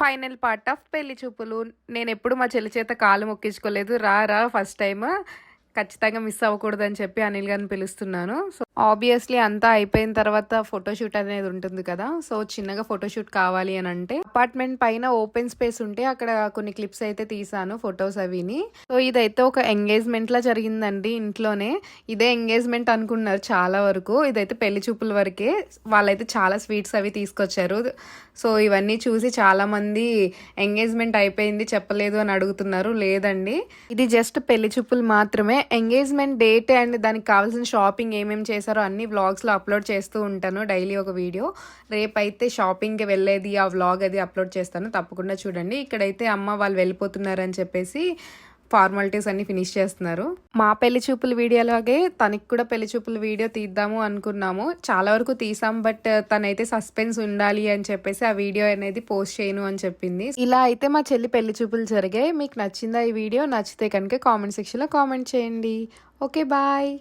Final part of పెళ్ళి చూపులు. నేను ఎప్పుడు మా చెల్లి చేత కాలు మొక్కించుకోలేదు. రా రా ఫస్ట్ టైం ఖచ్చితంగా మిస్ అవ్వకూడదు అని చెప్పి అనిల్ గారిని పిలుస్తున్నాను. సో ఆబ్వియస్లీ అంతా అయిపోయిన తర్వాత ఫోటోషూట్ అనేది ఉంటుంది కదా. సో చిన్నగా ఫోటోషూట్ కావాలి అని అంటే అపార్ట్మెంట్ పైన ఓపెన్ స్పేస్ ఉంటే అక్కడ కొన్ని క్లిప్స్ అయితే తీసాను ఫొటోస్ అవిని. సో ఇదైతే ఒక ఎంగేజ్మెంట్ లా జరిగిందండి ఇంట్లోనే. ఇదే ఎంగేజ్మెంట్ అనుకున్నారు చాలా వరకు. ఇదైతే పెళ్ళి చూపుల వరకే వాళ్ళైతే చాలా స్వీట్స్ అవి తీసుకొచ్చారు. సో ఇవన్నీ చూసి చాలా మంది ఎంగేజ్మెంట్ అయిపోయింది చెప్పలేదు అని అడుగుతున్నారు. లేదండి. ఇది జస్ట్ పెళ్ళి చూపులు మాత్రమే. ఎంగేజ్మెంట్ డేట్ అండ్ దానికి కావాల్సిన షాపింగ్ ఏమేమి చేశారో అన్ని వ్లాగ్స్లో అప్లోడ్ చేస్తూ ఉంటాను డైలీ ఒక వీడియో. రేపైతే షాపింగ్కి వెళ్ళేది ఆ వ్లాగ్ అది అప్లోడ్ చేస్తాను. తప్పకుండా చూడండి. ఇక్కడైతే అమ్మ వాళ్ళు వెళ్ళిపోతున్నారని చెప్పేసి ఫార్మాలిటీస్ అన్ని ఫినిష్ చేస్తున్నారు. మా పెళ్ళి చూపుల వీడియోలాగే తనకి కూడా పెళ్ళి చూపుల వీడియో తీద్దాము అనుకున్నాము. చాలా వరకు తీసాం బట్ తనైతే సస్పెన్స్ ఉండాలి అని చెప్పేసి ఆ వీడియో అనేది పోస్ట్ చేయను అని చెప్పింది. ఇలా అయితే మా చెల్లి పెళ్ళి చూపులు జరిగాయి. మీకు నచ్చిందా ఈ వీడియో? నచ్చితే కనుక కామెంట్ సెక్షన్లో కామెంట్ చేయండి. Okay bye